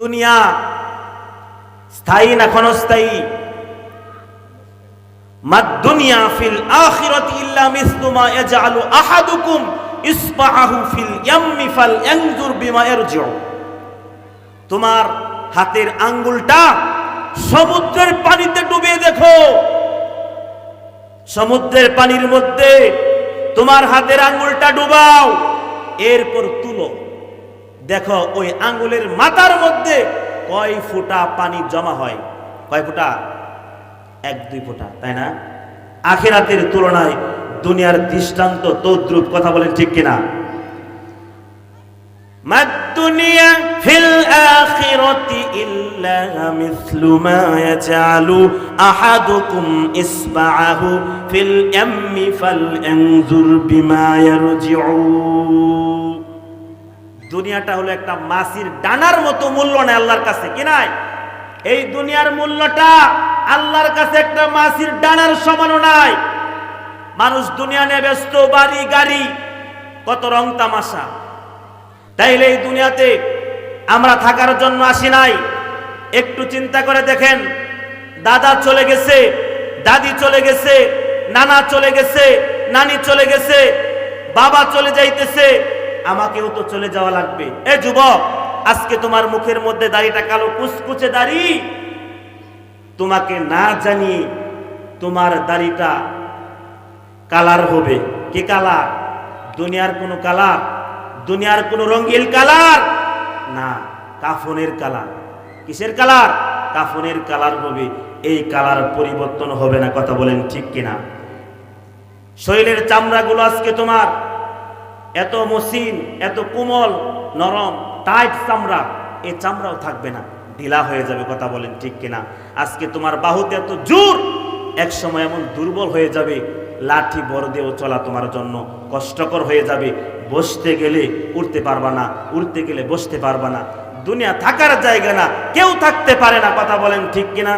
দুনিয়া, স্থায়ী না ক্ষণস্থায়ী? ফিল ইল্লা ইয়াজআলু আহাদুকুম ইসবাহু ফিল ইয়াম্মি ফাল ইয়ানজুর বিমা তোমার হাতের আঙ্গুলটা সমুদ্রের পানিতে ডুবিয়ে দেখো। সমুদ্রের পানির মধ্যে তোমার হাতের আঙ্গুলটা ডুবাও, এরপর তুলো। দেখো, ওই আঙ্গুলের মাথার মধ্যে কয় ফুটা পানি জমা হয়? কয় ফুটা? এক, দুই ফুটা, তাই না? আখেরাতের তুলনায় দুনিয়ার দৃষ্টান্ত তদ্রুপ, কথা বলেন ঠিক কিনা? দুনিয়া ফিল ফিল ফাল দুনিয়াটা হলো একটা মাসির ডানার মতো মূল্য নেই আল্লাহর কাছে, কি নাই? এই দুনিয়ার মূল্যটা আল্লাহর কাছে একটা মাসির ডানার সমানও নাই। মানুষ দুনিয়া নিয়ে ব্যস্ত, বাড়ি, গাড়ি, কত রং তামাশা। তাইলে এই দুনিয়াতে আমরা থাকার জন্য আসি নাই। একটু চিন্তা করে দেখেন, দাদা চলে গেছে, দাদি চলে গেছে, নানা চলে গেছে, নানি চলে গেছে, বাবা চলে যাইতেছে আমাকেও তো চলে যাওয়া লাগবে। এ যুবক, আজকে তোমার মুখের মধ্যে দাড়িটা কালো কুচকুচে দাড়ি। তোমাকে না জানিয়ে তোমার দাড়িটা কালার হবে। কে কালার? দুনিয়ার কোনো কালার? দুনিয়ার কোনো রঙিল কালার? না, কাফনের কালার। কিসের কালার? কাফনের কালার হবে। এই কালার পরিবর্তন হবে না, কথা বলেন ঠিক কিনা? শরীরের চামড়াগুলো আজকে তোমার এত মসৃণ, এত কোমল, নরম টাইট চামড়া এই চামড়াও থাকবে না। ঢিলা হয়ে যাবে কথা বলেন ঠিক কিনা? আজকে তোমার বাহুতে এত জোর এক সময় এমন দুর্বল হয়ে যাবে, লাঠি বড় দিয়েও চলা তোমার জন্য কষ্টকর হয়ে যাবে। বসতে গেলে উঠতে পারবা না উঠতে গেলে বসতে পারবা না। দুনিয়া থাকার জায়গা না, কেউ থাকতে পারে না, কথা বলেন ঠিক কিনা?